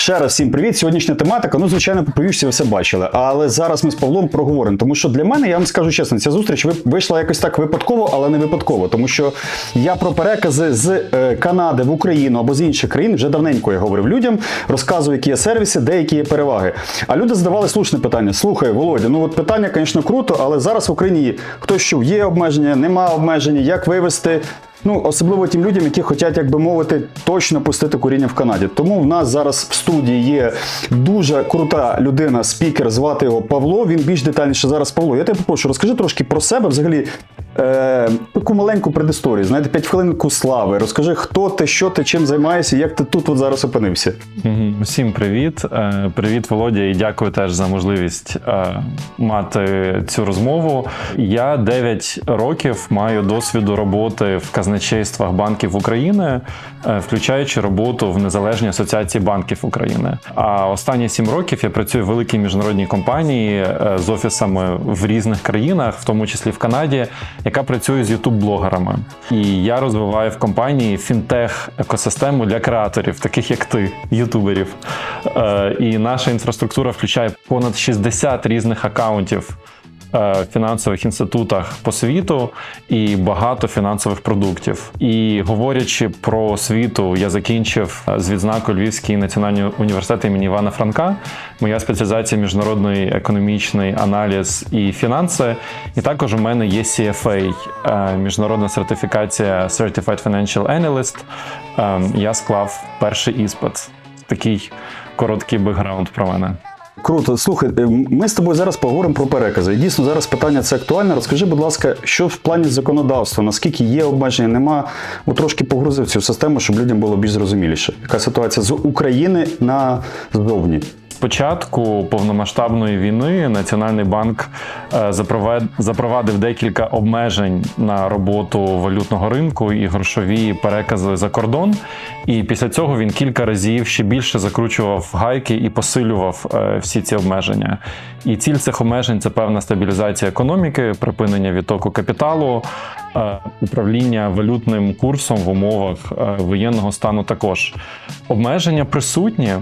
Ще раз всім привіт. Сьогоднішня тематика. Ну, звичайно, поповівся, ви все бачили. Але зараз ми з Павлом проговоримо. Тому що для мене, я вам скажу чесно, ця зустріч ви- вийшла якось так випадково, але не випадково. Тому що я про перекази з е, Канади в Україну або з інших країн вже давненько я говорив людям, розказую, які є сервіси, деякі є переваги. А люди задавали слушне питання: слухай, Володя, ну от питання, звісно, круто, але зараз в Україні хтось що є обмеження, нема обмеження, як вивести. Ну, особливо тим людям, які хочуть, як би мовити, точно пустити куріння в Канаді. Тому в нас зараз в студії є дуже крута людина, спікер, звати його Павло. Він більш детальніше зараз Павло. Я тебе попрошу, розкажи трошки про себе, взагалі, е, таку маленьку предісторію. Знаєте, п'ять хвилинку слави. Розкажи, хто ти, що ти, чим займаєшся, як ти тут от зараз опинився. Всім привіт. Е, Привіт, Володя, і дякую теж за можливість е, мати цю розмову. Я 9 років маю досвіду роботи в казначействах банків України, е, включаючи роботу в Незалежній асоціації банків України. А останні 7 років я працюю в великій міжнародній компанії е, з офісами в різних країнах, в тому числі в Канаді, яка працює з ютуб-блогерами. І я розвиваю в компанії фінтех екосистему для креаторів, таких як ти, ютуберів. Е, І наша інфраструктура включає понад 60 різних акаунтів. Е, Фінансових інститутах по світу і багато фінансових продуктів. І говорячи про освіту, я закінчив е, з відзнакою Львівський національний університет імені Івана Франка. Моя спеціалізація міжнародний економічний аналіз і фінанси. І також у мене є CFA, е, міжнародна сертифікація Certified Financial Analyst. Е, Я склав перший іспит. Такий короткий бекграунд про мене. Круто, слухай, е, ми з тобою зараз поговоримо про перекази. Дійсно зараз питання це актуальне. Розкажи, будь ласка, що в плані законодавства, наскільки є обмеження, нема. От трошки погрузив цю систему, щоб людям було більш зрозуміліше. Яка ситуація з України назовні? Початку повномасштабної війни Національний банк е, запровадив декілька обмежень на роботу валютного ринку і грошові перекази за кордон. І після цього він кілька разів ще більше закручував гайки і посилював е, всі ці обмеження. І ціль цих обмежень це певна стабілізація економіки, припинення відтоку капіталу, е, управління валютним курсом в умовах воєнного стану. Також обмеження присутні.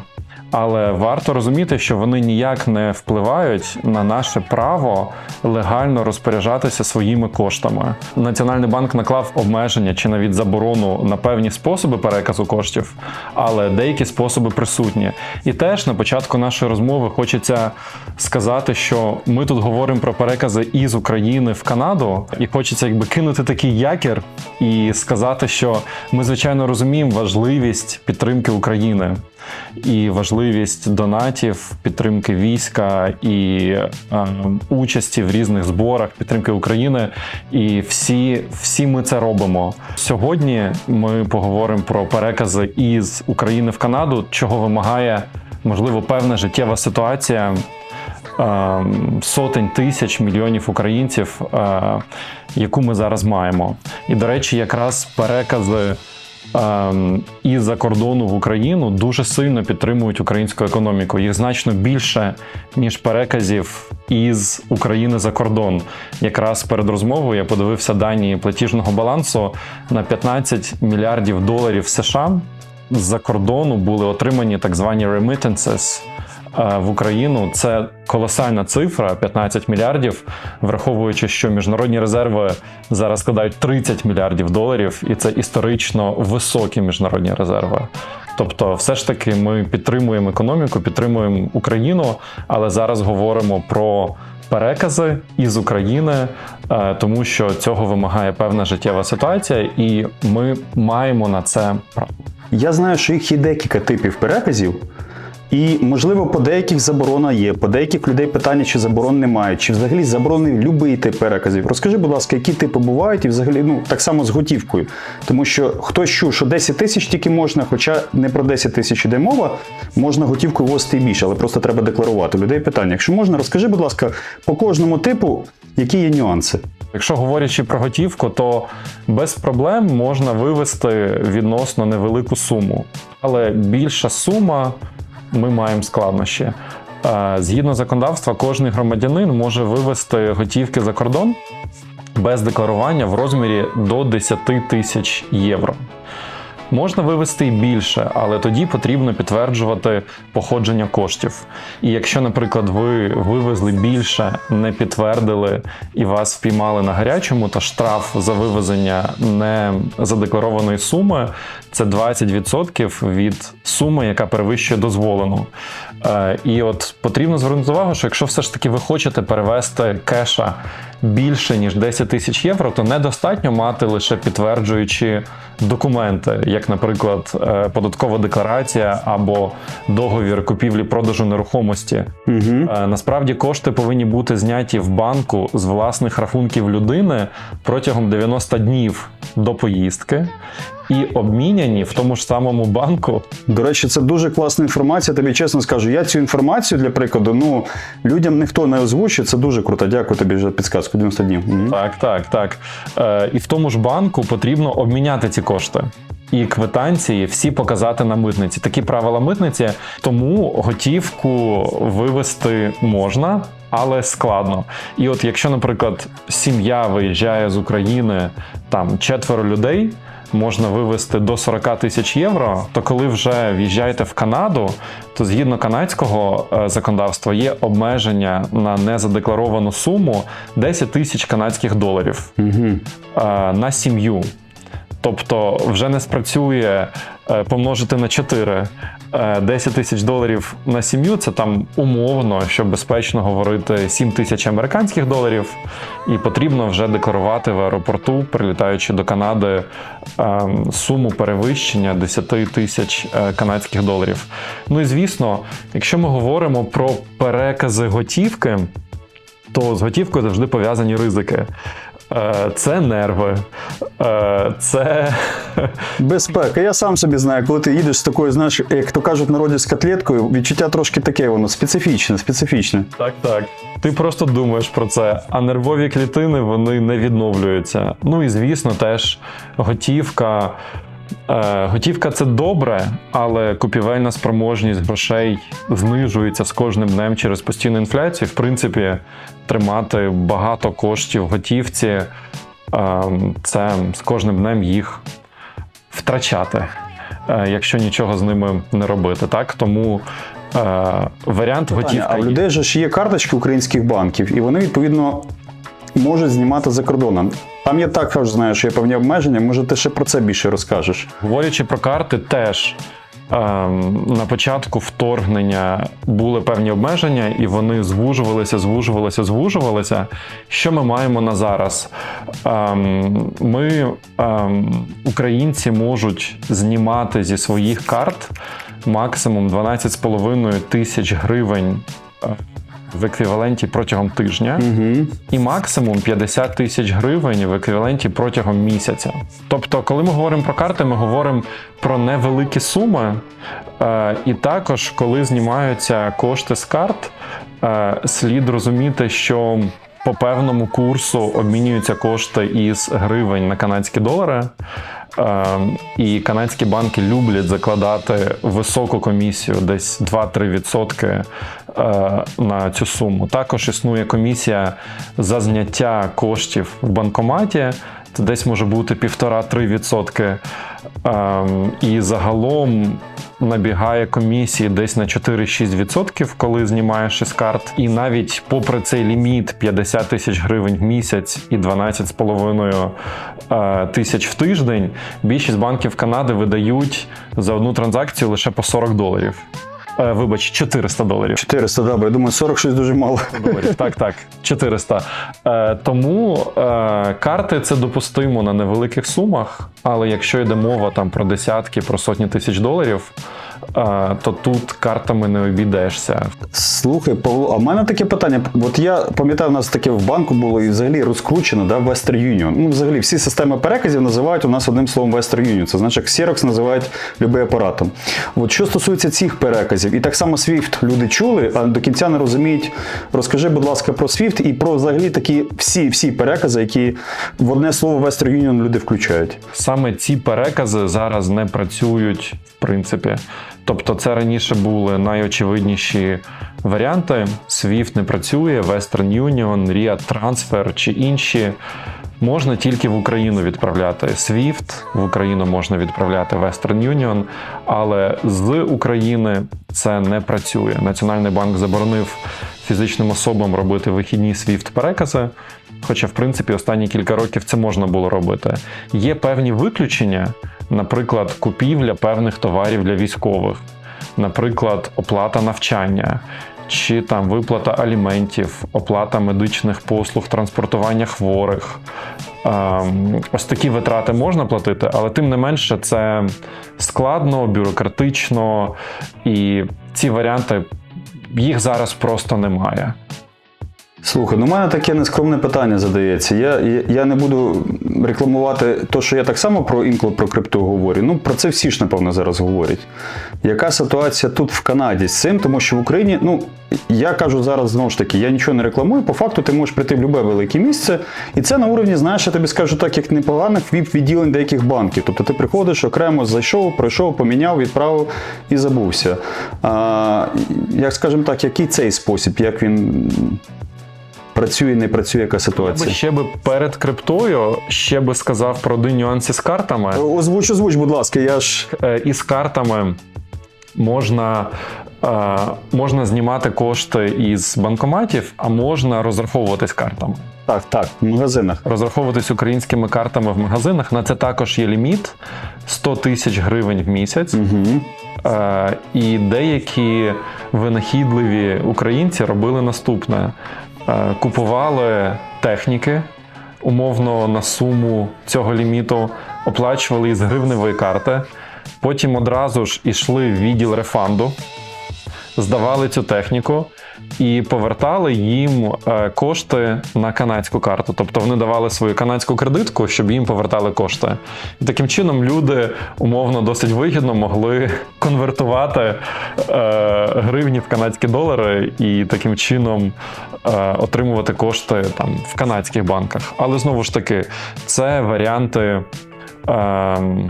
Але варто розуміти, що вони ніяк не впливають на наше право легально розпоряджатися своїми коштами. Національний банк наклав обмеження чи навіть заборону на певні способи переказу коштів, але деякі способи присутні. І теж на початку нашої розмови хочеться сказати, що ми тут говоримо про перекази із України в Канаду, і хочеться якби кинути такий якір і сказати, що ми звичайно розуміємо важливість підтримки України і важливість донатів, підтримки війська і е, участі в різних зборах, підтримки України. І всі, всі ми це робимо. Сьогодні ми поговоримо про перекази із України в Канаду, чого вимагає можливо певна життєва ситуація. е, Сотень тисяч мільйонів українців, е, яку ми зараз маємо. І, до речі, якраз перекази ем, із-за кордону в Україну дуже сильно підтримують українську економіку. Їх значно більше, ніж переказів із України за кордон. Якраз перед розмовою я подивився дані платіжного балансу на 15 мільярдів доларів США з-за кордону були отримані так звані remittances в Україну. Це колосальна цифра 15 мільярдів, враховуючи, що міжнародні резерви зараз складають 30 мільярдів доларів, і це історично високі міжнародні резерви. Тобто, все ж таки, ми підтримуємо економіку, підтримуємо Україну, але зараз говоримо про. Перекази із України, е, тому що цього вимагає певна життєва ситуація, і ми маємо на це право. Я знаю, що їх є декілька типів переказів. І, можливо, по деяких заборона є, по деяких людей питання, чи заборон немає, чи взагалі заборонений будь-який тип переказів. Розкажи, будь ласка, які типи бувають, і взагалі ну так само з готівкою. Тому що хтось чув, що 10 тисяч тільки можна, хоча не про 10 тисяч іде мова, можна готівку ввозити і більше, але просто треба декларувати. Людей питання. Якщо можна, розкажи, будь ласка, по кожному типу, які є нюанси. Якщо говорячи про готівку, то без проблем можна вивести відносно невелику суму, але більша сума ми маємо складнощі. Е, Згідно законодавства, кожен громадянин може вивести готівки за кордон без декларування в розмірі до 10 тисяч євро. Можна вивести і більше, але тоді потрібно підтверджувати походження коштів. І якщо, наприклад, ви вивезли більше, не підтвердили і вас впіймали на гарячому, то штраф за вивезення не задекларованої суми це 20% від суми, яка перевищує дозволену. Е, І от потрібно звернути увагу, що якщо все ж таки ви хочете перевести кеша більше ніж 10 тисяч євро, то недостатньо мати лише підтверджуючі документи, як, наприклад, е, податкова декларація або договір купівлі-продажу нерухомості. Угу. Насправді кошти повинні бути зняті в банку з власних рахунків людини протягом 90 днів до поїздки і обміняні в тому ж самому банку До речі, це дуже класна інформація. Тобі чесно скажу. Я цю інформацію для прикладу, ну людям ніхто не озвучує. Це дуже круто. Дякую тобі за підсказку 90 днів. Так, так, так. Е, і в тому ж банку потрібно обміняти ці кошти. І квитанції всі показати на митниці. Такі правила митниці, тому готівку вивести можна, але складно. І от якщо, наприклад, сім'я виїжджає з України там четверо людей. Можна вивести до 40 тисяч євро, то коли вже в'їжджаєте в Канаду, то згідно канадського е, законодавства є обмеження на незадекларовану суму 10 тисяч канадських доларів е, на сім'ю. Тобто вже не спрацює помножити на 4 е, 10 тисяч доларів на сім'ю. Це там умовно, щоб безпечно говорити 7 тисяч американських доларів, і потрібно вже декларувати в аеропорту, прилітаючи до Канади, е, суму перевищення 10 тисяч е, канадських доларів. Ну і звісно, якщо ми говоримо про перекази готівки, то з готівкою завжди пов'язані ризики. Е, Це нерви, е, це Безпека. Я сам собі знаю, коли ти їдеш з такою, знаєш, як то кажуть народі з котлеткою, відчуття трошки таке, воно специфічне, специфічне. так, так. Ти просто думаєш про це, а нервові клітини вони не відновлюються. Ну і звісно, теж готівка. Е, Готівка це добре, але купівельна спроможність грошей знижується з кожним днем через постійну інфляцію. В принципі, тримати багато коштів в готівці е, це з кожним днем їх втрачати, е, якщо нічого з ними не робити. Так тому варіант готівка. А в людей же ж є карточки українських банків, і вони відповідно можуть знімати за кордоном. Там я також знаю, що є певні обмеження. Може, ти ще про це більше розкажеш. Говорячи про карти, теж ем, на початку вторгнення були певні обмеження, і вони звужувалися, звужувалися, звужувалися. Що ми маємо на зараз? Ем, ми, ем, українці, можуть знімати зі своїх карт максимум 12,5 тисяч гривень. В еквіваленті протягом тижня Угу. і максимум 50 тисяч гривень в еквіваленті протягом місяця. Тобто, коли ми говоримо про карти, ми говоримо про невеликі суми. Е, і також, коли знімаються кошти з карт, е, слід розуміти, що по певному курсу обмінюються кошти із гривень на канадські долари. Е, І канадські банки люблять закладати високу комісію, десь 2-3% е, на цю суму. Також існує комісія за зняття коштів в банкоматі. Це десь може бути 1,5-3%. Ем, І загалом набігає комісії десь на 4-6%, коли знімаєш із карт. І навіть попри цей ліміт 50 тисяч гривень в місяць і 12,5 е, тисяч в тиждень, більшість банків Канади видають за одну транзакцію лише по 40 доларів. Е, Вибач, 400 доларів. 400, добре. Я думаю, 40 щось дуже мало. доларів. Так, так, 400. Е, тому е, карти це допустимо на невеликих сумах, але якщо йде мова там про десятки, про сотні тисяч доларів, то тут картами не обійдешся. Слухай, Павло, а в мене таке питання. От я пам'ятаю, у нас таке в банку було і взагалі розкручено, да, Western Union. Ну, взагалі, всі системи переказів називають у нас одним словом Western Union. Це значить, Xerox називають любий апаратом. От що стосується цих переказів, і так само SWIFT люди чули, а до кінця не розуміють. Розкажи, будь ласка, про SWIFT і про взагалі такі всі, всі перекази, які в одне слово Western Union люди включають. Саме ці перекази зараз не працюють, в принципі. Тобто, це раніше були найочевидніші варіанти. SWIFT не працює, Western Union, Ria Transfer чи інші. можна тільки в Україну відправляти SWIFT, в Україну можна відправляти Western Union, але з України це не працює. Національний банк заборонив фізичним особам робити вихідні SWIFT перекази. Хоча, в принципі, останні кілька років це можна було робити. Є певні виключення, наприклад, купівля певних товарів для військових, наприклад, оплата навчання. Чи там виплата аліментів, оплата медичних послуг, транспортування хворих. Ем, Ось такі витрати можна платити, але тим не менше це складно, бюрократично, і ці варіанти їх зараз просто немає. Слухай, ну в мене таке нескромне питання задається. Я, я, я не буду рекламувати те, що я так само про інколи про крипту говорю. Ну про це всі ж напевно зараз говорять. Яка ситуація тут в Канаді з цим? Тому що в Україні, ну я кажу зараз знову ж таки, я нічого не рекламую. По факту ти можеш прийти в будь-яке велике місце, і це на уровні, знаєш, я тобі скажу так, як непоганих віп-відділень деяких банків. Тобто ти приходиш окремо, зайшов, пройшов, поміняв, відправив і забувся. А, як скажемо так, який цей спосіб, як він працює, не працює, яка Я би ще би перед криптою ще би сказав про один нюанси з картами. Озвуч, озвуч, будь ласка, я ж. Е, Із картами можна, е, можна знімати кошти із банкоматів, а можна розраховуватись картами. Так, так, в магазинах. Розраховуватись українськими картами в магазинах. На це також є ліміт 100 тисяч гривень в місяць. Угу. І деякі винахідливі українці робили наступне: купували техніки умовно на суму цього ліміту, оплачували із гривневої карти, потім одразу ж ішли в відділ рефанду, здавали цю техніку. І повертали їм е, кошти на канадську карту. Тобто вони давали свою канадську кредитку, щоб їм повертали кошти. І таким чином люди умовно досить вигідно могли конвертувати е, гривні в канадські долари і таким чином е, отримувати кошти там в канадських банках. Але знову ж таки, це варіанти. Е,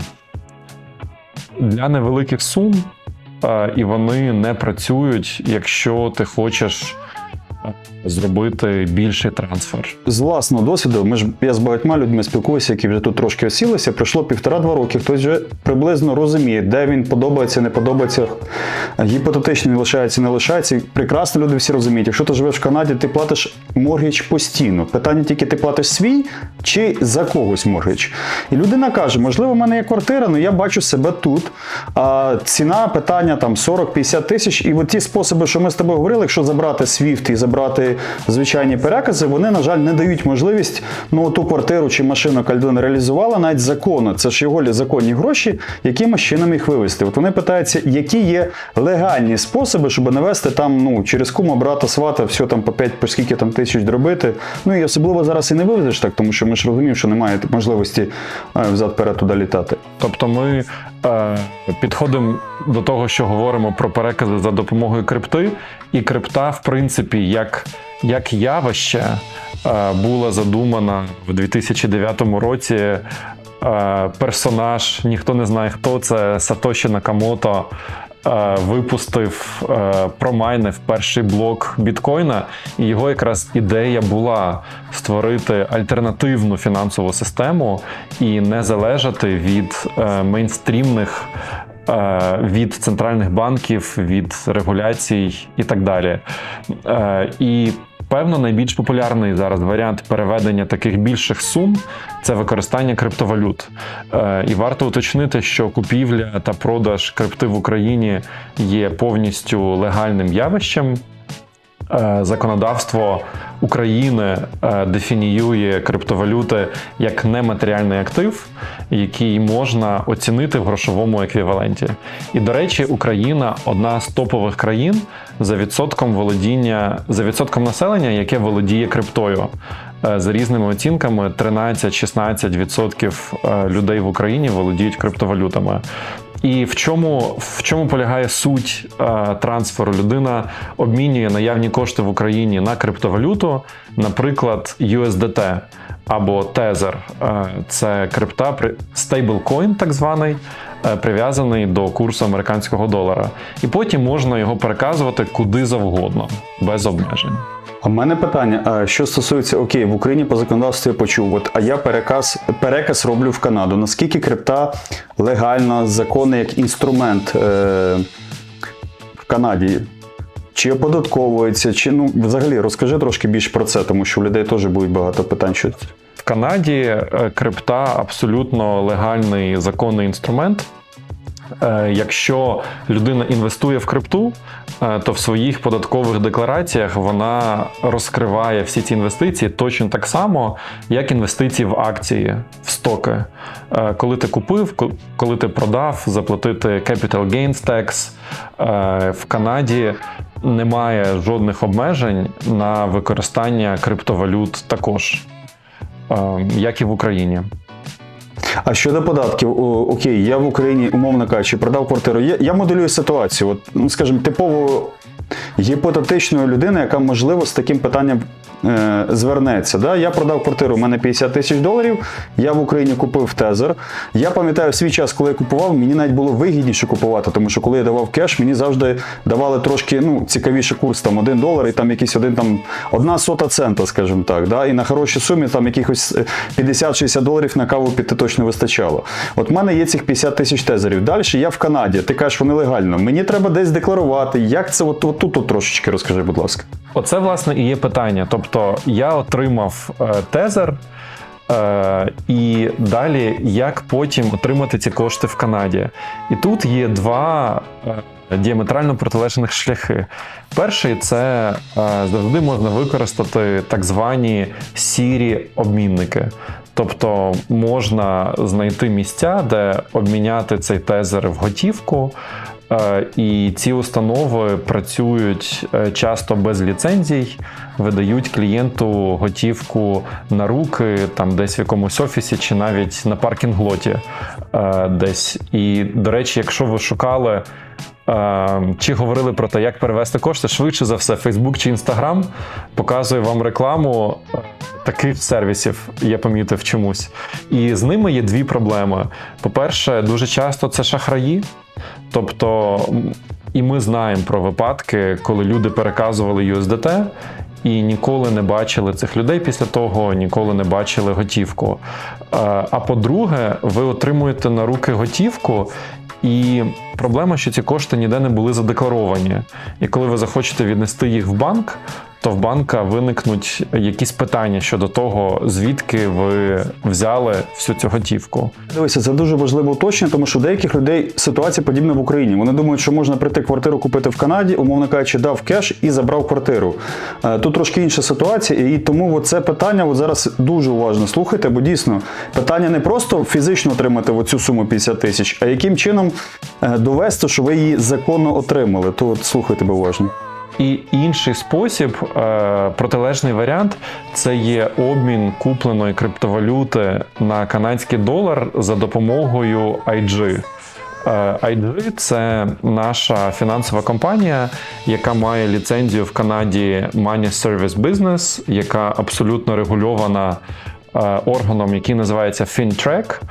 для невеликих сум, і вони не працюють, якщо ти хочеш е, зробити більший трансфер. З власного досвіду, ми ж я з багатьма людьми спілкуюся, які вже тут трошки осілися. Пройшло півтора-два роки. Хтось вже приблизно розуміє, де він подобається, не подобається. Гіпотетично він лишається, не лишається. Прекрасно люди всі розуміють. Якщо ти живеш в Канаді, ти платиш моргіч постійно. Питання тільки ти платиш свій чи за когось моргіч. І людина каже: можливо, в мене є квартира, але я бачу себе тут. А ціна питання там 40-50 тисяч. І от ті способи, що ми з тобою говорили, якщо забрати SWIFT і забрати звичайні перекази, вони, на жаль, не дають можливість ну ту квартиру чи машину, яка реалізувала, навіть законно. Це ж його законні гроші, якимось чином їх вивести. От вони питаються, які є легальні способи, щоб навести там ну через кума, брата, свата, все там по 5, по скільки там тисяч дробити. Ну і особливо зараз і не вивезеш так, тому що ми ж розуміємо, що немає можливості е, взад-перед туди літати. Тобто ми підходимо до того, що говоримо про перекази за допомогою крипти, і крипта, в принципі, як, як явище е, була задумана в 2009 році. Е, персонаж, ніхто не знає хто це, Сатоші Накамото. Е, Випустив, е, промайнив перший блок біткоїна, і його якраз ідея була створити альтернативну фінансову систему і не залежати від е, мейнстрімних, від центральних банків, від регуляцій і так далі. І Певно, найбільш популярний зараз варіант переведення таких більших сум це використання криптовалют. Е, І варто уточнити, що купівля та продаж крипти в Україні є повністю легальним явищем. Е, Законодавство України е, дефініює криптовалюти як нематеріальний актив, який можна оцінити в грошовому еквіваленті. І до речі, Україна одна з топових країн за відсотком володіння за відсотком населення, яке володіє криптою. Е, За різними оцінками, 13-16% е, людей в Україні володіють криптовалютами. І в чому, в чому полягає суть е, трансферу? Людина обмінює наявні кошти в Україні на криптовалюту, наприклад, USDT або Tether. Е, це крипта, стейблкоін, так званий. Е, прив'язаний до курсу американського долара. І потім можна його переказувати куди завгодно, без обмежень. В мене питання: а що стосується окей, в Україні по законодавству я почув, от, а я переказ, переказ роблю в Канаду. Наскільки крипта легальна, законна як інструмент е, в Канаді? Чи оподатковується, чи ну взагалі розкажи трошки більше про це, тому що у людей теж будуть багато питань. Що. В Канаді е, крипта абсолютно легальний законний інструмент. Е, Якщо людина інвестує в крипту, е, то в своїх податкових деклараціях вона розкриває всі ці інвестиції точно так само, як інвестиції в акції, в стоки. Коли ти купив, коли ти продав, заплатити capital gains tax. В Канаді немає жодних обмежень на використання криптовалют також, як і в Україні. А щодо податків, окей, я в Україні, умовно кажучи, продав квартиру. Я, я моделюю ситуацію. От, ну, скажімо, типово гіпотетичної людини, яка, можливо, з таким питанням е, звернеться. Да? Я продав квартиру, у мене 50 тисяч доларів, я в Україні купив тезер. Я пам'ятаю свій час, коли я купував, мені навіть було вигідніше купувати, тому що коли я давав кеш, мені завжди давали трошки ну, цікавіший курс, там 1 долар і там якийсь один там одна сота цента, скажімо так. Да? І на хорошій сумі там якихось е, 50-60 доларів на каву піти точно вистачало. От в мене є цих 50 тисяч тезерів. Далі я в Канаді. Ти кажеш, вони легально. Мені треба десь декларувати. Як це от, от тут от трошечки розкажи, будь ласка. Оце, власне, і є питання. Тобто, я отримав е, тезер, е, і далі як потім отримати ці кошти в Канаді. І тут є два е, діаметрально протилежних шляхи. Перший це е, завжди можна використати так звані сірі обмінники. Тобто можна знайти місця, де обміняти цей тезер в готівку. Е, І ці установи працюють е, часто без ліцензій, видають клієнту готівку на руки, там десь в якомусь офісі, чи навіть на паркінг-лоті е, десь. І, до речі, якщо ви шукали. Чи говорили про те, як перевести кошти, швидше за все, Facebook чи Instagram показує вам рекламу е, таких сервісів, я помітив чомусь. І з ними є дві проблеми. По-перше, дуже часто це шахраї. Тобто, і ми знаємо про випадки, коли люди переказували USDT і ніколи не бачили цих людей після того, ніколи не бачили готівку. Е, А по-друге, ви отримуєте на руки готівку. І проблема, що ці кошти ніде не були задекларовані. І коли ви захочете віднести їх в банк, то в банка виникнуть якісь питання щодо того, звідки ви взяли всю цю готівку. Дивися, це дуже важливе уточнення, тому що деяких людей ситуація подібна в Україні. Вони думають, що можна прийти квартиру купити в Канаді, умовно кажучи, дав кеш і забрав квартиру. Е, Тут трошки інша ситуація, і тому це питання от зараз дуже уважно слухайте, бо дійсно питання не просто фізично отримати оцю суму 50 тисяч, а яким чином е, довести, що ви її законно отримали. То от слухайте бо уважно. І інший спосіб, е, протилежний варіант, це є обмін купленої криптовалюти на канадський долар за допомогою IG. Е, IG – це наша фінансова компанія, яка має ліцензію в Канаді Money Service Business, яка абсолютно регульована е, органом, який називається FinTrack.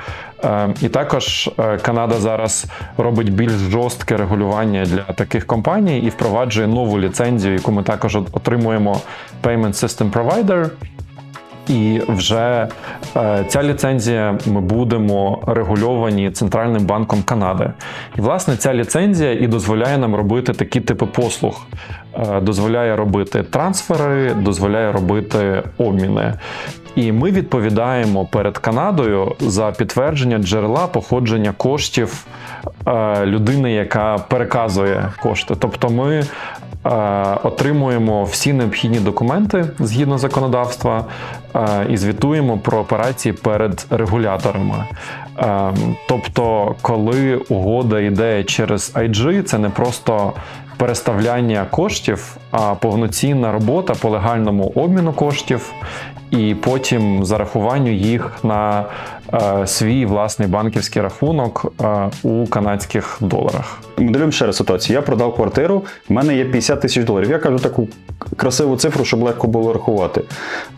Е, І також е, Канада зараз робить більш жорстке регулювання для таких компаній і впроваджує нову ліцензію, яку ми також отримуємо Payment System Provider. І вже е, ця ліцензія ми будемо регульовані Центральним банком Канади. І власне ця ліцензія і дозволяє нам робити такі типи послуг. Е, дозволяє робити трансфери, дозволяє робити обміни. І ми відповідаємо перед Канадою за підтвердження джерела походження коштів е, людини, яка переказує кошти. Тобто ми отримуємо всі необхідні документи згідно законодавства е, і звітуємо про операції перед регуляторами. Е, Тобто, коли угода йде через IG, це не просто переставляння коштів, а повноцінна робота по легальному обміну коштів і потім зарахуванню їх на е, свій власний банківський рахунок е, у канадських доларах. Моделюємо ще раз ситуацію. Я продав квартиру, в мене є 50 тисяч доларів. Я кажу таку красиву цифру, щоб легко було рахувати.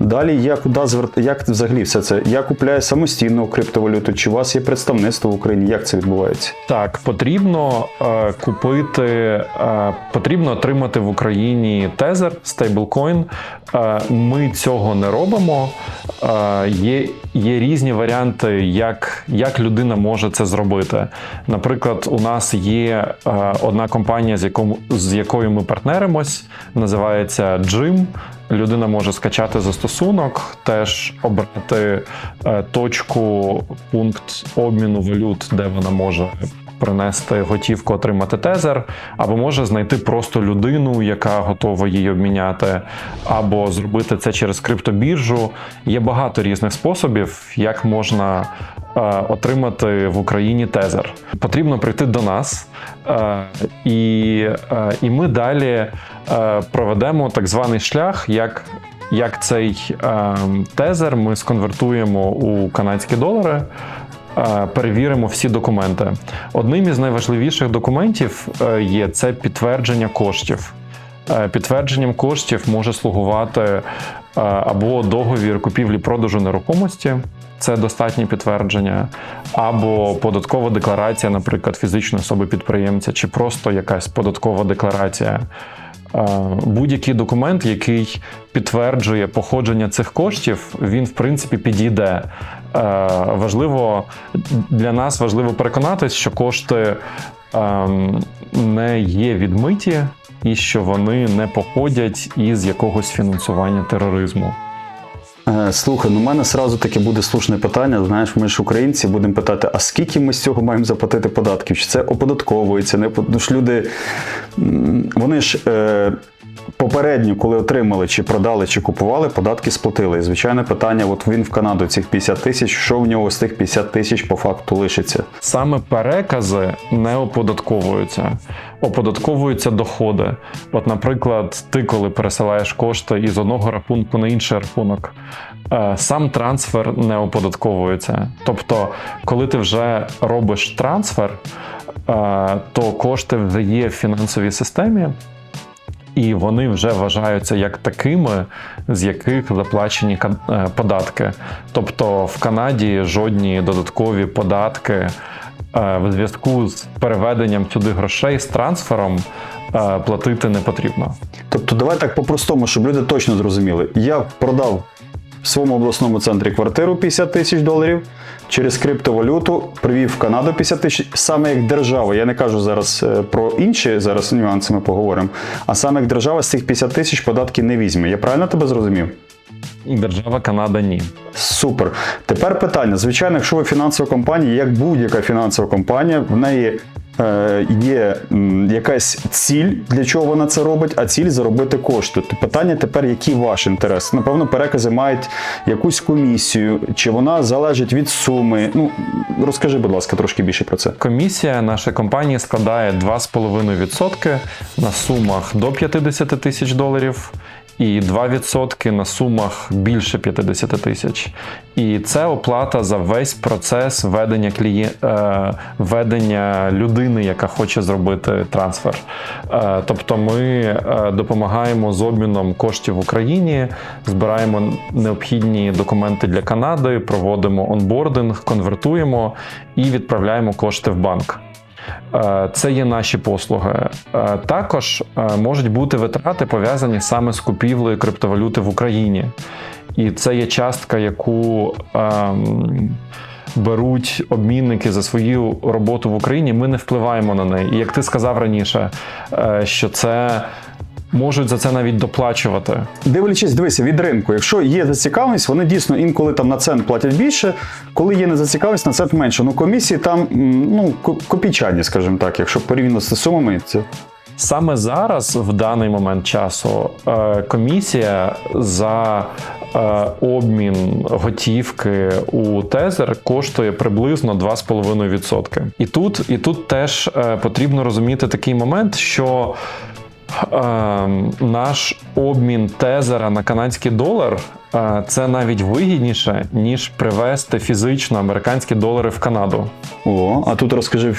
Далі я куди звер... як взагалі все це? Я купляю самостійно криптовалюту, чи у вас є представництво в Україні? Як це відбувається? Так, потрібно е, купити, е, потрібно отримати в Україні тезер, стейблкоін. Е, ми цього не робимо. Е, є, є різні варіанти, як, як людина може це зробити. Наприклад, у нас є е, одна компанія, з, якому, з якою ми партнеримось, називається Джим. Людина може скачати застосунок, теж обрати е, точку, пункт обміну валют, де вона може принести готівку, отримати тезер, або може знайти просто людину, яка готова її обміняти, або зробити це через криптобіржу. Є багато різних способів, як можна е, отримати в Україні тезер. Потрібно прийти до нас, е, і, е, і ми далі проведемо так званий шлях, як як цей е, тезер ми сконвертуємо у канадські долари, перевіримо всі документи. Одним із найважливіших документів е, є це підтвердження коштів. Е, Підтвердженням коштів може слугувати е, або договір купівлі-продажу нерухомості, це достатнє підтвердження, або податкова декларація, наприклад, фізичної особи підприємця, чи просто якась податкова декларація. Е, Будь-який документ, який підтверджує походження цих коштів, він в принципі підійде. Е, Важливо для нас важливо переконатись, що кошти ем, не є відмиті і що вони не походять із якогось фінансування тероризму. Е, Слухай, ну в мене сразу таке буде слушне питання. Знаєш, ми ж українці будемо питати, а скільки ми з цього маємо заплатити податків? Чи це оподатковується? Не ну ж люди вони ж е, попередньо, коли отримали, чи продали, чи купували, податки сплатили. І звичайне питання: от він в Канаду цих 50 тисяч, що в нього з тих 50 тисяч по факту лишиться? Саме перекази не оподатковуються, оподатковуються доходи. От, наприклад, ти, коли пересилаєш кошти із одного рахунку на інший рахунок, е, сам трансфер не оподатковується. Тобто, коли ти вже робиш трансфер, е, то кошти вже є в фінансовій системі. І вони вже вважаються як такими, з яких заплачені е, податки. Тобто в Канаді жодні додаткові податки е, в зв'язку з переведенням сюди грошей з трансфером е, платити не потрібно. Тобто, давай так по-простому, щоб люди точно зрозуміли. Я продав в своєму обласному центрі квартиру 50 тисяч доларів через криптовалюту, привів в Канаду 50 тисяч, саме як держава. Я не кажу зараз е, про інші зараз нюанси ми поговоримо. А саме як держава з цих 50 тисяч податки не візьме. Я правильно тебе зрозумів? Держава Канада ні. Супер. Тепер питання. Звичайно, якщо ви фінансова компанія, як будь-яка фінансова компанія, в неї є якась ціль, для чого вона це робить, а ціль заробити кошти. То питання тепер, який ваш інтерес? Напевно, перекази мають якусь комісію, чи вона залежить від суми. Ну розкажи, будь ласка, трошки більше про це. Комісія нашої компанії складає 2,5% на сумах до 50 тисяч доларів. І 2% на сумах більше 50 тисяч. І це оплата за весь процес ведення клієн... е, ведення людини, яка хоче зробити трансфер. Е, тобто ми е, допомагаємо з обміном коштів в Україні, збираємо необхідні документи для Канади, проводимо онбординг, конвертуємо і відправляємо кошти в банк. Е, Це є наші послуги. Е, Також е, можуть бути витрати пов'язані саме з купівлею криптовалюти в Україні. І це є частка, яку ем, беруть обмінники за свою роботу в Україні. Ми не впливаємо на неї. І як ти сказав раніше, що це можуть за це навіть доплачувати. Дивлячись, дивися від ринку. Якщо є зацікавленість, вони дійсно інколи там на цент платять більше, коли є незацікавленість, на цент менше. Ну комісії там ну ко- копійчані, скажімо так, якщо порівняно з сумами, це Саме зараз, в даний момент часу, е, комісія за е, обмін готівки у тезер коштує приблизно 2,5%. І тут, і тут теж е, потрібно розуміти такий момент, що наш обмін тезера на канадський долар е, це навіть вигідніше, ніж привезти фізично американські долари в Канаду. О, а тут розкажи,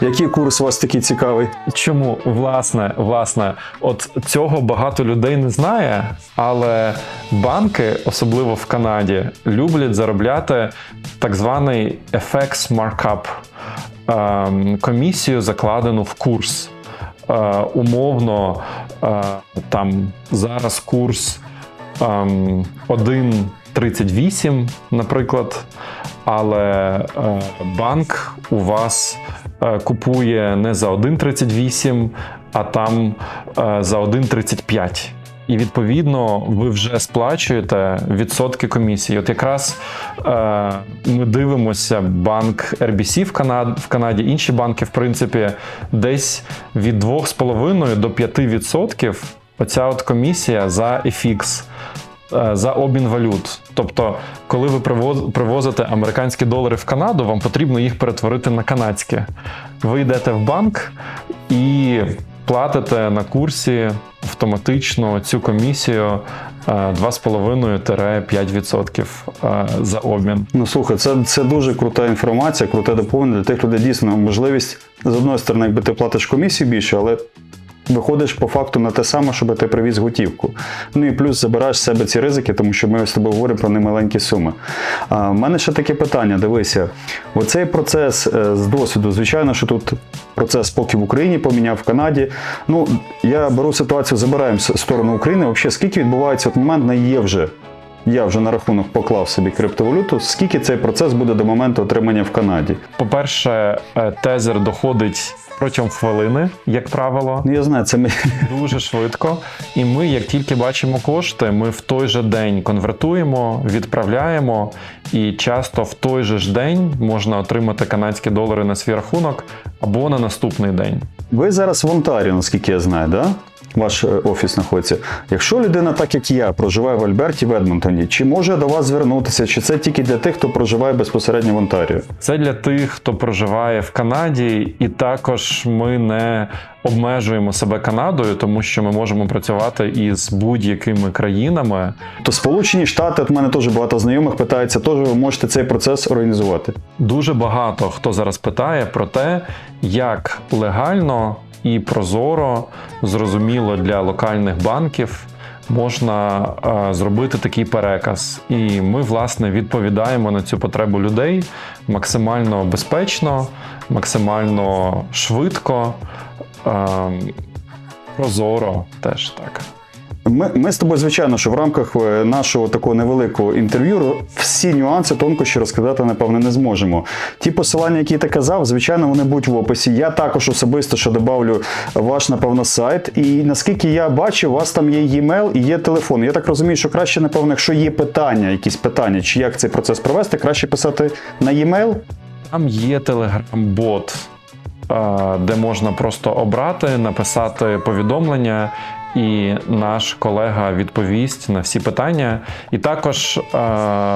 який курс у вас такий цікавий? Чому власне, власне, от цього багато людей не знає, але банки, особливо в Канаді, люблять заробляти так званий FX markup, ем, комісію, закладену в курс. Е, Умовно, е, там зараз курс ем, 1,38, наприклад, але е, банк у вас купує не за 1,38, а там за 1,35. І відповідно ви вже сплачуєте відсотки комісії. От якраз е, ми дивимося банк RBC в, Канад, в Канаді, інші банки, в принципі, десь від 2,5 до 5% оця от комісія за FX е, за обмін валют. Тобто, коли ви привозите американські долари в Канаду, вам потрібно їх перетворити на канадські. Ви йдете в банк і платите на курсі автоматично цю комісію е, 2,5-5% е, за обмін. Ну слухай, це, це дуже крута інформація, круте доповнення для тих людей. Дійсно, можливість з одної сторони, якби ти платиш комісію більше, але виходиш по факту на те саме, щоб ти привіз готівку. Ну і плюс забираєш з себе ці ризики, тому що ми з тобою говоримо про немаленькі суми. А в мене ще таке питання: дивися, оцей процес е, з досвіду, звичайно, що тут процес поки в Україні поміняв в Канаді. Ну, я беру ситуацію, забираємо сторону України. Взагалі, скільки відбувається от момент на є вже я вже на рахунок поклав собі криптовалюту. Скільки цей процес буде до моменту отримання в Канаді? По-перше, е, тезер доходить протягом хвилини, як правило. Ну я знаю, це ми дуже швидко. І ми, як тільки бачимо кошти, ми в той же день конвертуємо, відправляємо, і часто в той же ж день можна отримати канадські долари на свій рахунок або на наступний день. ви зараз в Онтаріо, наскільки я знаю, да? Ваш е, офіс знаходиться. Якщо людина, так як я, проживає в Альберті в Едмонтоні, чи може до вас звернутися, чи це тільки для тих, хто проживає безпосередньо в Онтаріо? Це для тих, хто проживає в Канаді, і також ми не обмежуємо себе Канадою, тому що ми можемо працювати із будь-якими країнами. То Сполучені Штати, от мене теж багато знайомих питаються, теж ви можете цей процес організувати. Дуже багато хто зараз питає про те, як легально і прозоро, зрозуміло для локальних банків. Можна е, зробити такий переказ, і ми власне відповідаємо на цю потребу людей максимально безпечно, максимально швидко, е, прозоро теж так. Ми, ми з тобою, звичайно, що в рамках е, нашого такого невеликого інтерв'ю всі нюанси тонкощі розказати, напевно, не зможемо. Ті посилання, які ти казав, звичайно, вони будуть в описі. Я також особисто що добавлю ваш, напевно, сайт. І наскільки я бачу, у вас там є e-mail і є телефон. Я так розумію, що краще, напевно, якщо є питання, якісь питання, чи як цей процес провести, краще писати на e-mail. Там є телеграм-бот, де можна просто обрати, написати повідомлення, і наш колега відповість на всі питання. І також е,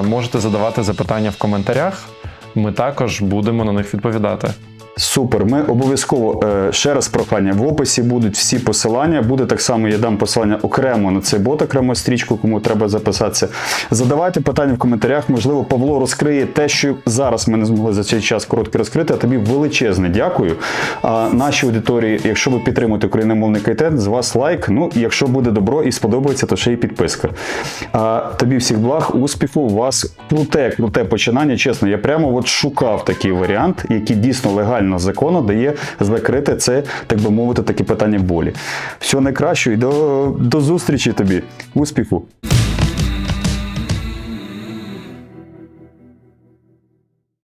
можете задавати запитання в коментарях. Ми також будемо на них відповідати. Супер. Ми обов'язково е, ще раз прохання. В описі будуть всі посилання. Буде так само, я дам посилання окремо на цей бот, окремо стрічку, кому треба записатися. Задавайте питання в коментарях. Можливо, Павло розкриє те, що зараз ми не змогли за цей час короткий розкрити. А тобі величезне дякую. А нашій аудиторії, якщо ви підтримуєте україномовний контент, з вас лайк. Ну, якщо буде добро і сподобається, то ще й підписка. А тобі всіх благ, успіху. У вас круте, круте починання. Чесно, я прямо от шукав такий варіант, який дійсно легально закону дає закрити це, так би мовити, такі питання болі. Всього найкращого і до, до зустрічі тобі. Успіху!